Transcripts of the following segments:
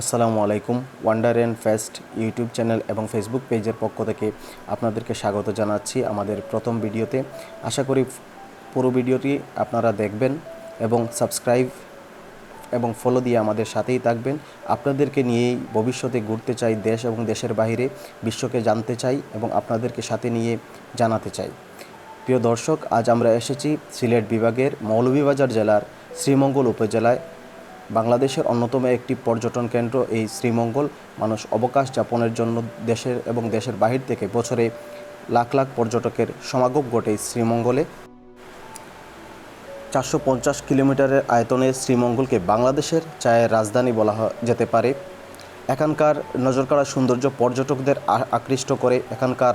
আসসালামু আলাইকুম wonder and fest YouTube channel এবং ফেসবুক পেজের পক্ষ থেকে আপনাদেরকে স্বাগত জানাচ্ছি আমাদের প্রথম ভিডিওতে। আশা করি পুরো ভিডিওটি আপনারা দেখবেন এবং সাবস্ক্রাইব এবং ফলো দিয়ে আমাদের সাথেই থাকবেন। আপনাদেরকে নিয়েই ভবিষ্যতে ঘুরতে চাই দেশ এবং দেশের বাইরে, বিশ্বকে জানতে চাই এবং আপনাদেরকে সাথে নিয়ে জানাতে চাই। প্রিয় দর্শক, আজ আমরা এসেছি সিলেট বিভাগের মৌলভীবাজার জেলার শ্রীমঙ্গল উপজেলায়। বাংলাদেশের অন্যতম একটি পর্যটন কেন্দ্র এই শ্রীমঙ্গল। মানুষ অবকাশ যাপনের জন্য দেশের এবং দেশের বাহির থেকে বছরে লাখ লাখ পর্যটকের সমাগম ঘটে শ্রীমঙ্গলে। চারশো পঞ্চাশ কিলোমিটারের আয়তনে শ্রীমঙ্গলকে বাংলাদেশের চায়ের রাজধানী বলা যেতে পারে। এখানকার নজরকাড়া সৌন্দর্য পর্যটকদের আকৃষ্ট করে। এখানকার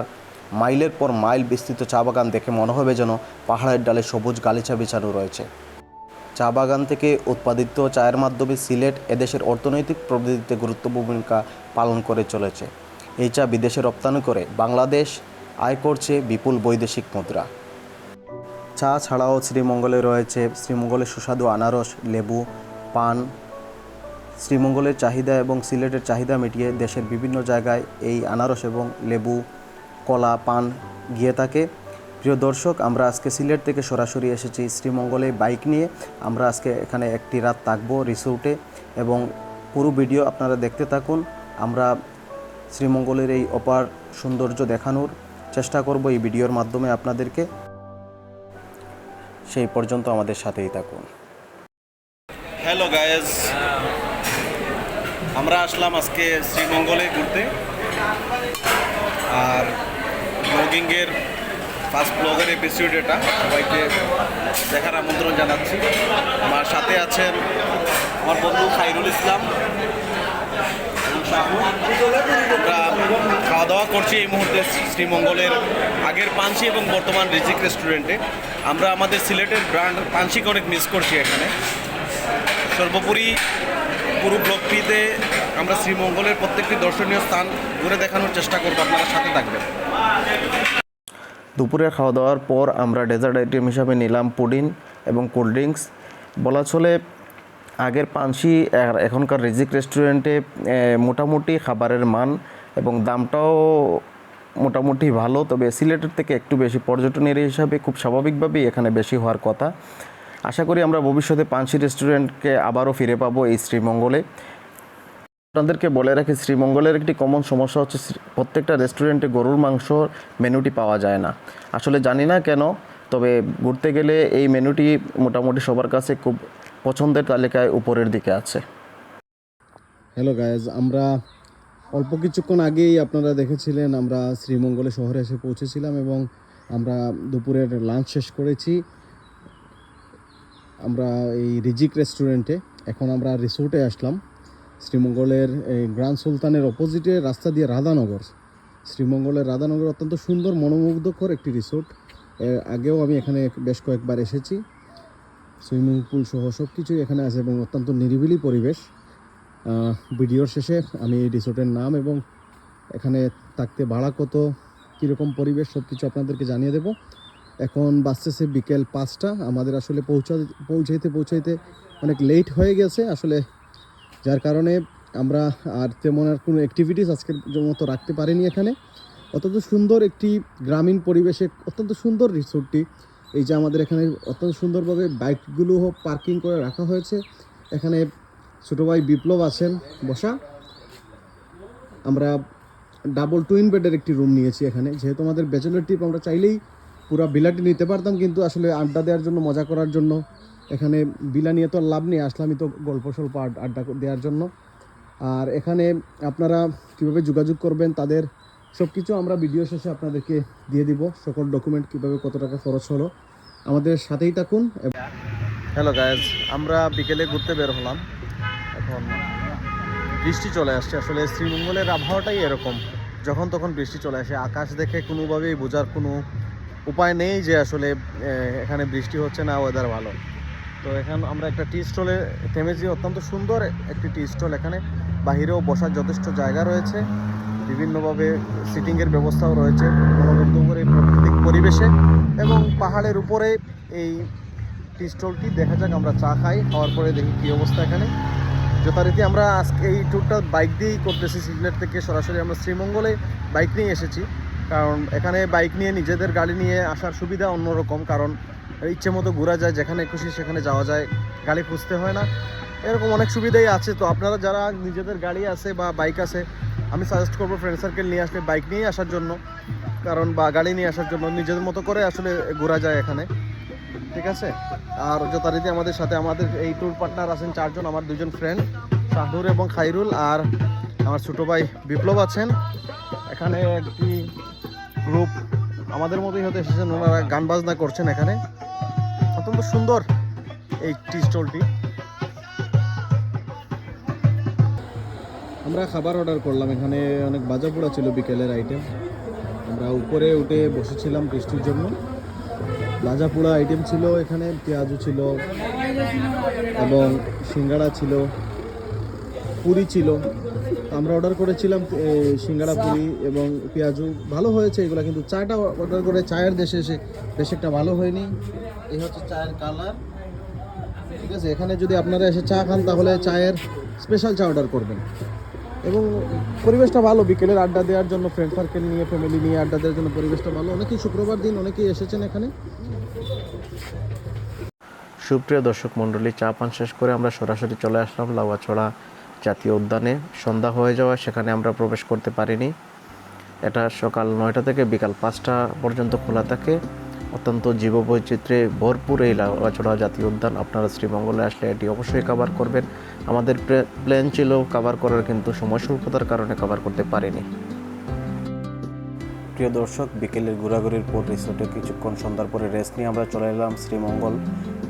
মাইলের পর মাইল বিস্তৃত চা বাগান দেখে মনে হবে যেন পাহাড়ের ডালে সবুজ গালিচা বিছানো রয়েছে। চা বাগান থেকে উৎপাদিত চায়ের মাধ্যমে সিলেট এদেশের অর্থনৈতিক প্রবৃদ্ধিতে গুরুত্বপূর্ণ ভূমিকা পালন করে চলেছে। এই চা বিদেশে রপ্তানি করে বাংলাদেশ আয় করছে বিপুল বৈদেশিক মুদ্রা। চা ছাড়াও শ্রীমঙ্গলে রয়েছে শ্রীমঙ্গলের সুস্বাদু আনারস, লেবু, পান। শ্রীমঙ্গলের চাহিদা এবং সিলেটের চাহিদা মিটিয়ে দেশের বিভিন্ন জায়গায় এই আনারস এবং লেবু, কলা, পান গিয়ে থাকে। প্রিয় দর্শক, আমরা আজকে সিলেট থেকে সরাসরি এসেছি শ্রীমঙ্গলে বাইক নিয়ে। আমরা আজকে এখানে একটি রাত থাকব রিসোর্টে এবং পুরো ভিডিও আপনারা দেখতে থাকুন। আমরা শ্রীমঙ্গলের এই অপার সৌন্দর্য দেখানোর চেষ্টা করব এই ভিডিওর মাধ্যমে আপনাদেরকে। সেই পর্যন্ত আমাদের সাথেই থাকুন। হ্যালো গায়েজ আমরা আসলাম আজকে শ্রীমঙ্গলে ঘুরতে। আর ব্লগিংয়ের ফার্স্ট ব্লগের এপিসোড এটা। সবাইকে দেখার আমন্ত্রণ জানাচ্ছি। আমার সাথে আছেন আমার বন্ধু খাইরুল ইসলাম আমরা খাওয়া দাওয়া করছি এই মুহূর্তে শ্রীমঙ্গলের আগের পানসি এবং বর্তমান রিজিক রেস্টুরেন্টে আমরা আমাদের সিলেটের ব্র্যান্ড পানসিকে অনেক মিস করছি এখানে। সর্বোপরি পুরো ব্লকটিতে আমরা শ্রীমঙ্গলের প্রত্যেকটি দর্শনীয় স্থান ঘুরে দেখানোর চেষ্টা করব। আপনারা সাথে থাকবেন। দুপুরে খাওয়া দাওয়ার পর আমরা ডেজার্ট আইটেম হিসাবে নিলাম পুডিং এবং কোল্ড ড্রিঙ্কস। বলা চলে, আগের পানসি এখনকার রিজিক রেস্টুরেন্টে মোটামুটি খাবারের মান এবং দামটাও মোটামুটি ভালো, তবে সিলেটের থেকে একটু বেশি পর্যটনের হিসাবে খুব স্বাভাবিকভাবেই এখানে বেশি হওয়ার কথা। আশা করি আমরা ভবিষ্যতে পানসি রেস্টুরেন্টকে আবারও ফিরে পাবো এই শ্রীমঙ্গলে। আপনাদেরকে বলে রাখি, শ্রীমঙ্গলের একটি কমন সমস্যা হচ্ছে প্রত্যেকটা রেস্টুরেন্টে গরুর মাংস মেনুটি পাওয়া যায় না। আসলে জানি না কেন, তবে ঘুরতে গেলে এই মেনুটি মোটামুটি সবার কাছে খুব পছন্দের তালিকায় উপরের দিকে আছে। হ্যালো গায়েজ আমরা অল্প কিছুক্ষণ আগেই আপনারা দেখেছিলেন, আমরা শ্রীমঙ্গলে শহরে এসে পৌঁছেছিলাম এবং আমরা দুপুরের লাঞ্চ শেষ করেছি। আমরা এই রিজিক রেস্টুরেন্টে এখন আমরা রিসোর্টে আসলাম। শ্রীমঙ্গলের এই গ্র্যান্ড সুলতানের অপোজিটে রাস্তা দিয়ে রাধানগর। শ্রীমঙ্গলের রাধানগর অত্যন্ত সুন্দর, মনোমুগ্ধকর একটি রিসোর্ট এর আগেও আমি এখানে বেশ কয়েকবার এসেছি। সুইমিং পুল সহ সব কিছুই এখানে আছে এবং অত্যন্ত নিরিবিলি পরিবেশ। ভিডিওর শেষে আমি এই রিসোর্টের নাম এবং এখানে থাকতে ভাড়া কত, কীরকম পরিবেশ সব কিছু আপনাদেরকে জানিয়ে দেব। এখন বাসতেছে বিকেল পাঁচটা। আমাদের আসলে পৌঁছা, পৌঁছাইতে পৌঁছাইতে অনেক লেট হয়ে গেছে। আসলে যার কারণে আমরা আর তেমন আর কোনো অ্যাক্টিভিটিস আজকের মতো রাখতে পারিনি এখানে। অত্যন্ত সুন্দর একটি গ্রামীণ পরিবেশে অত্যন্ত সুন্দর রিসোর্টটি। এই যে আমাদের এখানে অত্যন্ত সুন্দরভাবে বাইকগুলো পার্কিং করে রাখা হয়েছে। এখানে ছোটো ভাই বিপ্লব আছেন। বসা। আমরা ডাবল টুইন বেডের একটি রুম নিয়েছি এখানে। যেহেতু আমাদের ব্যাচেলর ট্রিপ আমরা চাইলেই পুরো বিলাটি নিতে পারতাম, কিন্তু আসলে আড্ডা দেওয়ার জন্য, মজা করার জন্য এখানে বিলা নিয়ে তো লাভ নেই, আসলামই তো গল্প স্বল্প আড- আড্ডা দেওয়ার জন্য। আর এখানে আপনারা কীভাবে যোগাযোগ করবেন, তাদের সব কিছু আমরা ভিডিও শেষে আপনাদেরকে দিয়ে দিব। সকল ডকুমেন্ট কীভাবে কত টাকা খরচ হলো। আমাদের সাথেই থাকুন। হ্যালো গায়েজ আমরা বিকেলে ঘুরতে বের হলাম। এখন বৃষ্টি চলে আসছে। আসলে শ্রীমঙ্গলের আবহাওয়াটাই এরকম। যখন তখন বৃষ্টি চলে আসে। আকাশ দেখে কোনোভাবেই বোঝার কোনো উপায় নেই যে আসলে এখানে বৃষ্টি হচ্ছে না ওয়েদার ভালো। তো এখন আমরা একটা টি স্টলে থেমেছি, অত্যন্ত সুন্দর একটি টি স্টল এখানে বাহিরেও বসার যথেষ্ট জায়গা রয়েছে, বিভিন্নভাবে সিটিংয়ের ব্যবস্থাও রয়েছে মনোমুগ্ধ করে প্রাকৃতিক পরিবেশে এবং পাহাড়ের উপরে এই টি। স্টলটি দেখা যাক, আমরা চা খাই, খাওয়ার পরে দেখি কী অবস্থা এখানে। যথারীতি আমরা আজকে এই ট্যুরটা বাইক দিয়েই করতেছি সিলেট থেকে সরাসরি আমরা শ্রীমঙ্গলে বাইক নিয়ে এসেছি। কারণ এখানে বাইক নিয়ে নিজেদের গাড়ি নিয়ে আসার সুবিধা অন্যরকম, কারণ ইচ্ছে মতো ঘোরা যায়, যেখানে খুশি সেখানে যাওয়া যায়। গাড়ি খুঁজতে হয় না। এরকম অনেক সুবিধাই আছে। তো আপনারা যারা নিজেদের গাড়ি আছে বা বাইক আছে, আমি সাজেস্ট করব ফ্রেন্ড সার্কেল নিয়ে আসলে বাইক নিয়ে আসার জন্য। কারণ বা গাড়ি নিয়ে আসার জন্য নিজেদের মতো করে আসলে ঘোরা যায় এখানে। ঠিক আছে? আর যথারীতি আমাদের সাথে আমাদের এই ট্যুর পার্টনার আছেন চারজন, আমার দুজন ফ্রেন্ড শাহনুর এবং খাইরুল। আর আমার ছোটো ভাই বিপ্লব আছেন। এখানে একটি গ্রুপ আমাদের মতোই হতে এসেছেন। ওনারা গান বাজনা করছেন এখানে। অত্যন্ত সুন্দর এই টি স্টলটি। আমরা খাবার অর্ডার করলাম। এখানে অনেক বাজা পোড়া ছিল বিকেলের আইটেম আমরা উপরে উঠে বসেছিলাম টেস্টির জন্য। ভাজা পোড়া আইটেম ছিল, এখানে পেঁয়াজু ছিল এবং সিঙ্গাড়া ছিল, পুরি ছিল। আমরা অর্ডার করেছিলাম এ, সিঙ্গাড়া পুরি এবং পেঁয়াজু। ভালো হয়েছে এগুলো কিন্তু চাটা অর্ডার করে চায়ের দেশে এসে বেশ একটা ভালো হয়নি। এই হচ্ছে চায়ের কালার ঠিক আছে এখানে যদি আপনারা এসে চা খান তাহলে চায়ের স্পেশাল চা অর্ডার করবেন। এবং পরিবেশটা ভালো বিকেলের আড্ডা দেওয়ার জন্য ফ্রেন্ড সার্কেল নিয়ে ফ্যামিলি নিয়ে আড্ডা দেওয়ার জন্য পরিবেশটা ভালো। অনেকেই শুক্রবার দিন অনেকেই এসেছেন এখানে। সুপ্রিয় দর্শক মণ্ডলী চা পান শেষ করে আমরা সরাসরি চলে আসলাম লাউয়াছড়া জাতীয় উদ্যানে সন্ধ্যা হয়ে যাওয়া সেখানে আমরা প্রবেশ করতে পারিনি। এটা সকাল নয়টা থেকে বিকাল পাঁচটা পর্যন্ত খোলা থাকে। অত্যন্ত জীববৈচিত্র্যে ভরপুর এই লাউয়াছড়া জাতীয় উদ্যান। আপনারা শ্রীমঙ্গলে আসলে এটি অবশ্যই কভার করবেন। আমাদের প্ল্যান ছিল কভার করার কিন্তু সময় স্বল্পতার কারণে কভার করতে পারিনি। প্রিয় দর্শক, বিকেলের ঘোরাঘুরির পর রিসোর্টে কিছুক্ষণ সন্ধ্যার পরে রেস্ট নিয়ে আমরা চলে এলাম শ্রীমঙ্গল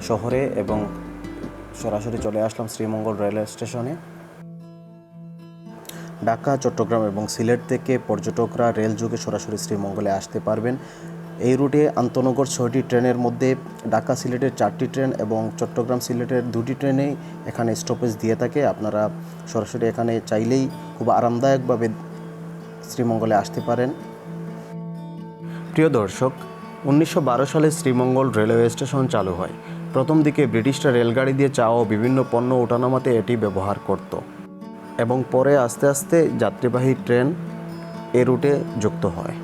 শহরে এবং সরাসরি চলে আসলাম শ্রীমঙ্গল রেলওয়ে স্টেশনে ঢাকা, চট্টগ্রাম এবং সিলেট থেকে পর্যটকরা রেল যুগে সরাসরি শ্রীমঙ্গলে আসতে পারবেন। এই রুটে আন্তনগর ছয়টি ট্রেনের মধ্যে ঢাকা সিলেটের চারটি ট্রেন এবং চট্টগ্রাম সিলেটের দুটি ট্রেনেই এখানে স্টপেজ দিয়ে থাকে। আপনারা সরাসরি এখানে চাইলেই খুব আরামদায়কভাবে শ্রীমঙ্গলে আসতে পারেন। প্রিয় দর্শক, উনিশশো বারো সালে শ্রীমঙ্গল রেলওয়ে স্টেশন চালু হয়। প্রথম দিকে ব্রিটিশরা রেলগাড়ি দিয়ে চা ও বিভিন্ন পণ্য ওঠানামাতে এটি ব্যবহার করত। এবং পরে আস্তে আস্তে যাত্রীবাহী ট্রেন এ রুটে যুক্ত হয়।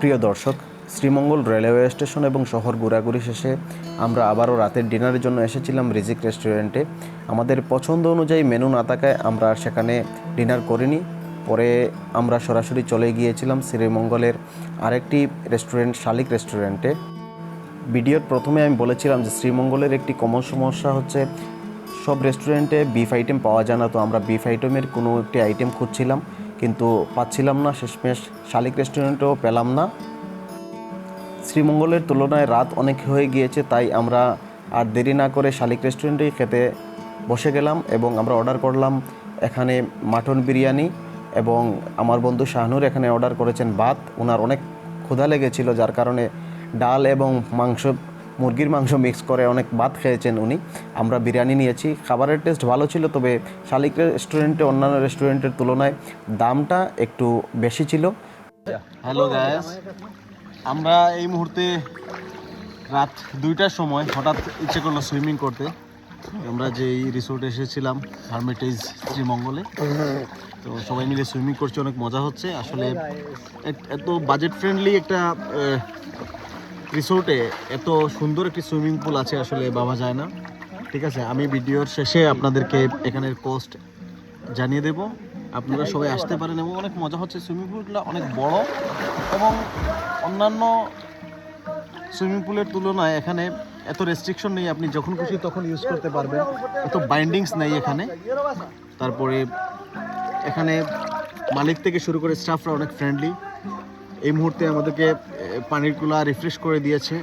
প্রিয় দর্শক, শ্রীমঙ্গল রেলওয়ে স্টেশন এবং শহর ঘোরাঘুরি শেষে আমরা আবারও রাতের ডিনারের জন্য এসেছিলাম রিজিক রেস্টুরেন্টে। আমাদের পছন্দ অনুযায়ী মেনু না থাকায় আমরা সেখানে ডিনার করিনি। পরে আমরা সরাসরি চলে গিয়েছিলাম শ্রীমঙ্গলের আরেকটি রেস্টুরেন্ট, শালিক রেস্টুরেন্টে। ভিডিওর প্রথমে আমি বলেছিলাম যে শ্রীমঙ্গলের একটি কমন সমস্যা হচ্ছে সব রেস্টুরেন্টে বিফ আইটেম পাওয়া যায় না, তো আমরা বিফ আইটেমের কোনো একটি আইটেম খুঁজছিলাম, কিন্তু পাচ্ছিলাম না, শেষমেশ শালিক রেস্টুরেন্টেও পেলাম না। শ্রীমঙ্গলের তুলনায় রাত অনেক হয়ে গিয়েছে, তাই আমরা আর দেরি না করে শালিক রেস্টুরেন্টেই খেতে বসে গেলাম এবং আমরা অর্ডার করলাম এখানে মাটন বিরিয়ানি এবং আমার বন্ধু শাহনুর এখানে অর্ডার করেছেন ভাত। ওনার অনেক ক্ষুধা লেগেছিল, যার কারণে ডাল এবং মাংস মুরগির মাংস মিক্স করে অনেক ভাত খেয়েছেন উনি। আমরা বিরিয়ানি নিয়েছি। খাবারের টেস্ট ভালো ছিল, তবে শালিক রেস্টুরেন্টে অন্যান্য রেস্টুরেন্টের তুলনায় দামটা একটু বেশি ছিল। হ্যালো গ্যাস আমরা এই মুহূর্তে রাত দুইটার সময় হঠাৎ ইচ্ছে করল সুইমিং করতে। আমরা যে এই রিসোর্টে এসেছিলাম হারমেটেজ শ্রীমঙ্গলে। তো সবাই মিলে সুইমিং করছে, অনেক মজা হচ্ছে। আসলে এত বাজেট ফ্রেন্ডলি একটা রিসোর্টে এত সুন্দর একটি সুইমিং পুল আছে আসলে ভাবা যায় না। ঠিক আছে? আমি ভিডিওর শেষে আপনাদেরকে এখানের কোস্ট জানিয়ে দেব। আপনারা সবাই আসতে পারেন এবং অনেক মজা হচ্ছে। সুইমিং পুলগুলো অনেক বড় এবং অন্যান্য সুইমিং পুলের তুলনায় এখানে এত রেস্ট্রিকশন নেই। আপনি যখন খুশি তখন ইউজ করতে পারবেন। এত বাইন্ডিংস নেই এখানে। তারপরে এখানে মালিক থেকে শুরু করে স্টাফরা অনেক ফ্রেন্ডলি এই মুহূর্তে আমাদেরকে পানির কুলা রিফ্রেশ করে দিয়েছে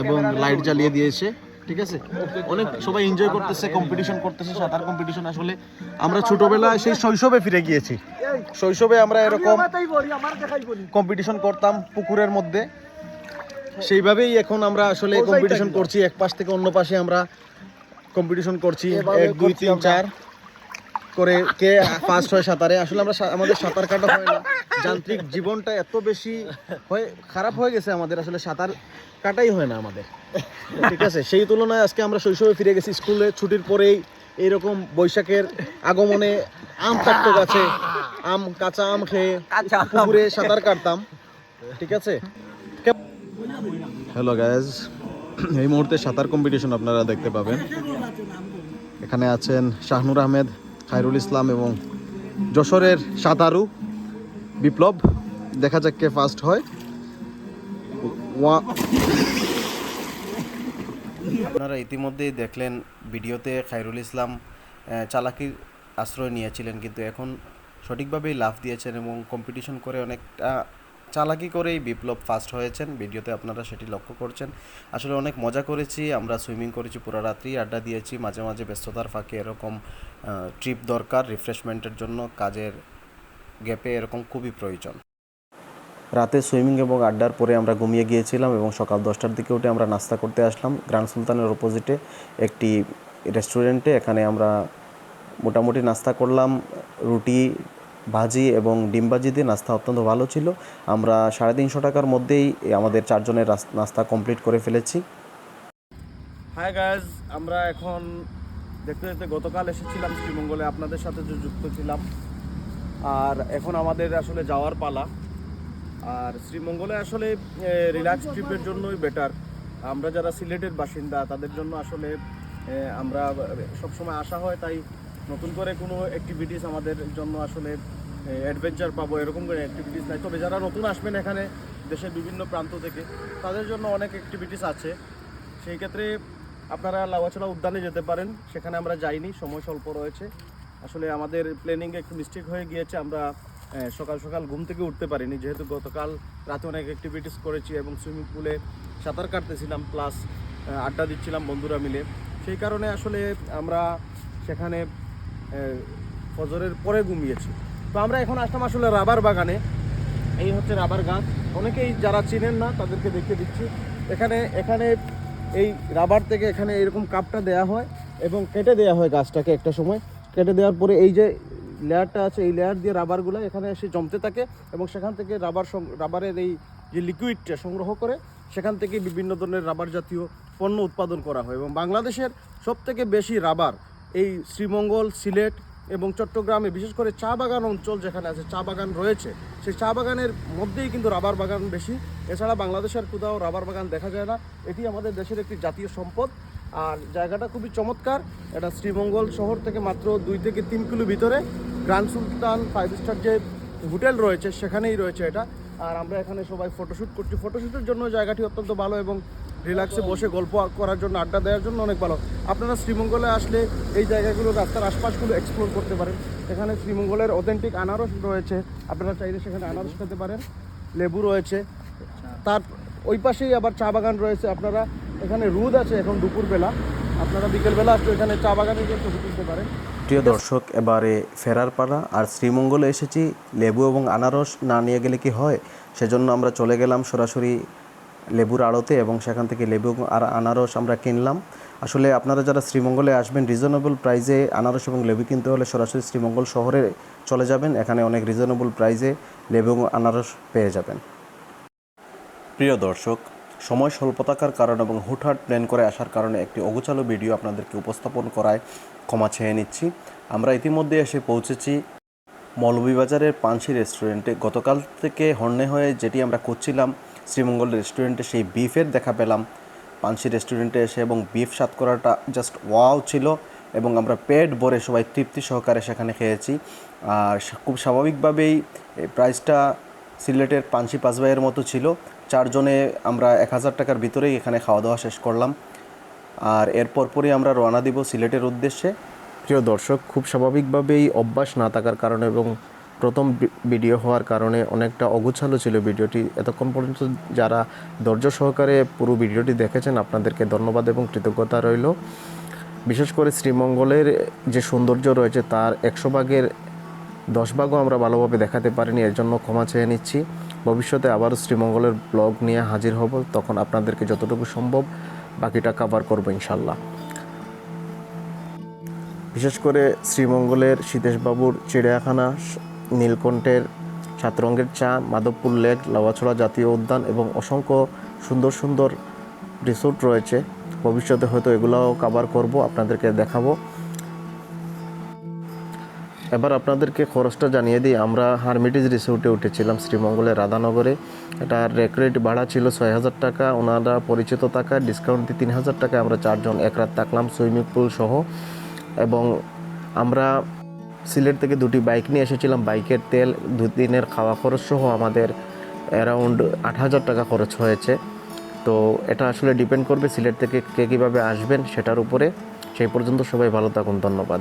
এবং লাইট জ্বালিয়ে দিয়েছে ঠিক আছে? অনেক সবাই এনজয় করতেছে কম্পিটিশন করতেছে সাঁতার কম্পিটিশন আসলে। আমরা ছোটবেলায় সেই শৈশবে ফিরে গিয়েছি। শৈশবে আমরা এরকম কম্পিটিশন করতাম পুকুরের মধ্যে। সেইভাবেই এখন আমরা আসলে কম্পিটিশন করছি এক পাশ থেকে অন্য পাশে আমরা কম্পিটিশন করছি এক দুই তিন চার। করে কে ফার্স্ট হয় সাঁতারে? আসলে আমরা আমাদের সাঁতার কাটা হয় না। যান্ত্রিক জীবনটা এত বেশি হয়ে খারাপ হয়ে গেছে আমাদের আসলে সাঁতার কাটাই হয় না আমাদের। ঠিক আছে? সেই তুলনায় আজকে আমরা শৈশবে ফিরে গেছি স্কুলে ছুটির পরেই এইরকম বৈশাখের আগমনে আম থাকতো গাছে। আম কাঁচা আম খেয়ে পুকুরে সাঁতার কাটতাম। ঠিক আছে? হ্যালো গাইজ এই মুহূর্তে সাঁতার কম্পিটিশন আপনারা দেখতে পাবেন। এখানে আছেন শাহনুর আহমেদ। খায়রুল ইসলাম এবং যশোরের সাতারু বিপ্লব। দেখা যাক কে ফার্স্ট হয়। আপনারা ইতিমধ্যেই দেখলেন, ভিডিওতে খায়রুল ইসলাম চালাকির আশ্রয় নিয়েছিলেন, কিন্তু এখন সঠিকভাবেই লাভ দিয়েছেন এবং কম্পিটিশন করে অনেকটা চালাকি করেই বিপ্লব ফার্স্ট হয়েছেন। ভিডিওতে আপনারা সেটি লক্ষ্য করছেন। আসলে অনেক মজা করেছি। আমরা সুইমিং করেছি পুরো রাত্রি, আড্ডা দিয়েছি। মাঝে মাঝে ব্যস্ততার ফাঁকে এরকম ট্রিপ দরকার। রিফ্রেশমেন্টের জন্য কাজের গ্যাপে এরকম খুবই প্রয়োজন। রাতে সুইমিং এবং আড্ডার পরে আমরা ঘুমিয়ে গিয়েছিলাম এবং সকাল দশটার দিকে উঠে আমরা নাস্তা করতে আসলাম। গ্র্যান্ড সুলতানের অপোজিটে একটি রেস্টুরেন্টে এখানে আমরা মোটামুটি নাস্তা করলাম, রুটি ভাজি এবং ডিম ভাজি দিয়ে নাস্তা অত্যন্ত ভালো ছিল। আমরা সাড়ে তিনশো টাকার মধ্যেই আমাদের চারজনের নাস্তা কমপ্লিট করে ফেলেছি। হাই গাইজ আমরা এখন দেখতে দেখতে গতকাল এসেছিলাম শ্রীমঙ্গলে, আপনাদের সাথে যুক্ত ছিলাম। আর এখন আমাদের আসলে যাওয়ার পালা। আর শ্রীমঙ্গলে আসলে রিল্যাক্স ট্রিপের জন্যই বেটার আমরা যারা সিলেটের বাসিন্দা, তাদের জন্য আসলে আমরা সবসময় আসা হয়, তাই নতুন করে কোনো অ্যাক্টিভিটিস আমাদের জন্য আসলে অ্যাডভেঞ্চার পাবো, এরকম করে অ্যাক্টিভিটিস নাই। তবে যারা নতুন আসবেন এখানে, দেশের বিভিন্ন প্রান্ত থেকে, তাদের জন্য অনেক অ্যাক্টিভিটিস আছে। সেই ক্ষেত্রে আপনারা লাওয়াচলা উদ্যানে যেতে পারেন, সেখানে আমরা যাইনি, সময় স্বল্প রয়েছে। আসলে আমাদের প্ল্যানিংয়ে একটু মিস্টেক হয়ে গিয়েছে, আমরা সকাল সকাল ঘুম থেকে উঠতে পারিনি। যেহেতু গতকাল রাতে অনেক অ্যাক্টিভিটিস করেছি এবং সুইমিং পুলে সাঁতার কাটতেছিলাম প্লাস আড্ডা দিচ্ছিলাম বন্ধুরা মিলে। সেই কারণে আসলে আমরা সেখানে ফজরের পরে ঘুমিয়েছি। তো আমরা এখন আসলাম আসলে রাবার বাগানে। এই হচ্ছে রাবার গাছ। অনেকেই যারা চিনেন না, তাদেরকে দেখে দিচ্ছি। এখানে এখানে এই রাবার থেকে এখানে এরকম কাপটা দেয়া হয় এবং কেটে দেয়া হয় গাছটাকে একটা সময়। কেটে দেওয়ার পরে এই যে লেয়ারটা আছে, এই লেয়ার দিয়ে রাবারগুলো এখানে এসে জমতে থাকে এবং সেখান থেকে রাবার রাবারের এই যে লিকুইডটা সংগ্রহ করে, সেখান থেকে বিভিন্ন ধরনের রাবার জাতীয় পণ্য উৎপাদন করা হয় এবং বাংলাদেশের সবথেকে বেশি রাবার এই শ্রীমঙ্গল, সিলেট এবং চট্টগ্রামে, বিশেষ করে চা বাগান অঞ্চল যেখানে আছে, চা বাগান রয়েছে, সেই চা বাগানের মধ্যেই কিন্তু রাবার বাগান বেশি। এছাড়া বাংলাদেশের কোথাও রাবার বাগান দেখা যায় না। এটি আমাদের দেশের একটি জাতীয় সম্পদ। আর জায়গাটা খুবই চমৎকার। এটা শ্রীমঙ্গল শহর থেকে মাত্র দুই থেকে তিন কিলো ভিতরে। গ্র্যান্ড সুলতান ফাইভ স্টার যে হোটেল রয়েছে, সেখানেই রয়েছে এটা। আর আমরা এখানে সবাই ফটোশ্যুট করছি। ফটোশ্যুটের জন্য জায়গাটি অত্যন্ত ভালো এবং রিল্যাক্সে বসে গল্প করার জন্য, আড্ডা দেওয়ার জন্য অনেক ভালো। আপনারা শ্রীমঙ্গলে আসলে এই জায়গাগুলো, রাস্তার আশপাশগুলো এক্সপ্লোর করতে পারেন। এখানে শ্রীমঙ্গলের অথেন্টিক আনারস রয়েছে। আপনারা চাইলে সেখানে আনারস খেতে পারেন, লেবু রয়েছে। তার ওই পাশেই আবার চা বাগান রয়েছে। আপনারা এখানে রোদ আছে এখন দুপুরবেলা। আপনারা বিকেলবেলা আসলে এখানে চা বাগানে গিয়ে ছবি তুলতে পারেন। প্রিয় দর্শক, এবারে ফেরার পাড়া আর শ্রীমঙ্গলে এসেছি, লেবু এবং আনারস না নিয়ে গেলে কি হয়? সেজন্য আমরা চলে গেলাম সরাসরি লেবুর আড়তে এবং সেখান থেকে লেবু আর আনারস আমরা কিনলাম। আসলে আপনারা যারা শ্রীমঙ্গলে আসবেন রিজনেবল প্রাইজে আনারস এবং লেবু কিনতে হলে সরাসরি শ্রীমঙ্গল শহরে চলে যাবেন। এখানে অনেক রিজনেবল প্রাইজে লেবু এবং আনারস পেয়ে যাবেন। প্রিয় দর্শক, সময় স্বল্পতাকার কারণ এবং হুটহাট প্ল্যান করে আসার কারণে একটি অগোছালো ভিডিও আপনাদেরকে উপস্থাপন করায় ক্ষমা চেয়ে নিচ্ছি। আমরা ইতিমধ্যে এসে পৌঁছেছি মৌলভীবাজারের পানসি রেস্টুরেন্টে গতকাল থেকে হর্নে হয়ে যেটি আমরা করছিলাম শ্রীমঙ্গল রেস্টুরেন্টে সেই বিফের দেখা পেলাম। পানসি রেস্টুরেন্টে এসে এবং বিফ স্বাদ করাটা জাস্ট ওয়াও ছিল এবং আমরা পেট ভরে সবাই তৃপ্তি সহকারে সেখানে খেয়েছি। আর খুব স্বাভাবিকভাবেই প্রাইসটা সিলেটের পানসি পাঁচবাইয়ের মতো ছিল। চারজনে আমরা এক হাজার টাকার ভিতরেই এখানে খাওয়া দাওয়া শেষ করলাম। আর এরপর পরই আমরা রওনা দিব সিলেটের উদ্দেশ্যে। প্রিয় দর্শক, খুব স্বাভাবিকভাবেই অভ্যাস না থাকার কারণে এবং প্রথম ভিডিও হওয়ার কারণে অনেকটা অগুছালো ছিল ভিডিওটি। এতক্ষণ পর্যন্ত যারা ধৈর্য সহকারে পুরো ভিডিওটি দেখেছেন, আপনাদেরকে ধন্যবাদ এবং কৃতজ্ঞতা রইল। বিশেষ করে শ্রীমঙ্গলের যে সৌন্দর্য রয়েছে, তার একশো ভাগের দশ ভাগও আমরা ভালোভাবে দেখাতে পারিনি, এর জন্য ক্ষমা চেয়ে নিচ্ছি। ভবিষ্যতে আবারও শ্রীমঙ্গলের ব্লগ নিয়ে হাজির হব, তখন আপনাদেরকে যতটুকু সম্ভব বাকিটা কভার করব ইনশাল্লাহ। বিশেষ করে শ্রীমঙ্গলের সীতেশবাবুর চিড়িয়াখানা নীলকণ্ঠের সাত রঙের চা, মাধবপুর লেক, লাওয়াছড়া জাতীয় উদ্যান এবং অসংখ্য সুন্দর সুন্দর রিসোর্ট রয়েছে। ভবিষ্যতে হয়তো এগুলাও কাভার করব, আপনাদেরকে দেখাবো। এবার আপনাদেরকে খরচটা জানিয়ে দিই। আমরা হারমিটিজ রিসোর্টে উঠেছিলাম শ্রীমঙ্গলের রাধানগরে। এটা রেক রেট ভাড়া ছিল ছয় হাজার টাকা, ওনারা পরিচিত টাকা ডিসকাউন্ট দিয়ে তিন হাজার টাকা আমরা চারজন এক রাত থাকলাম সুইমিং পুল সহ। এবং আমরা সিলেট থেকে দুটি বাইক নিয়ে এসেছিলাম। বাইকের তেল দু দিনের খাওয়া খরচ সহ আমাদের অ্যারাউন্ড আট হাজার টাকা খরচ হয়েছে। তো এটা আসলে ডিপেন্ড করবে সিলেট থেকে কে কীভাবে আসবেন, সেটার উপরে। সেই পর্যন্ত সবাই ভালো থাকুন, ধন্যবাদ।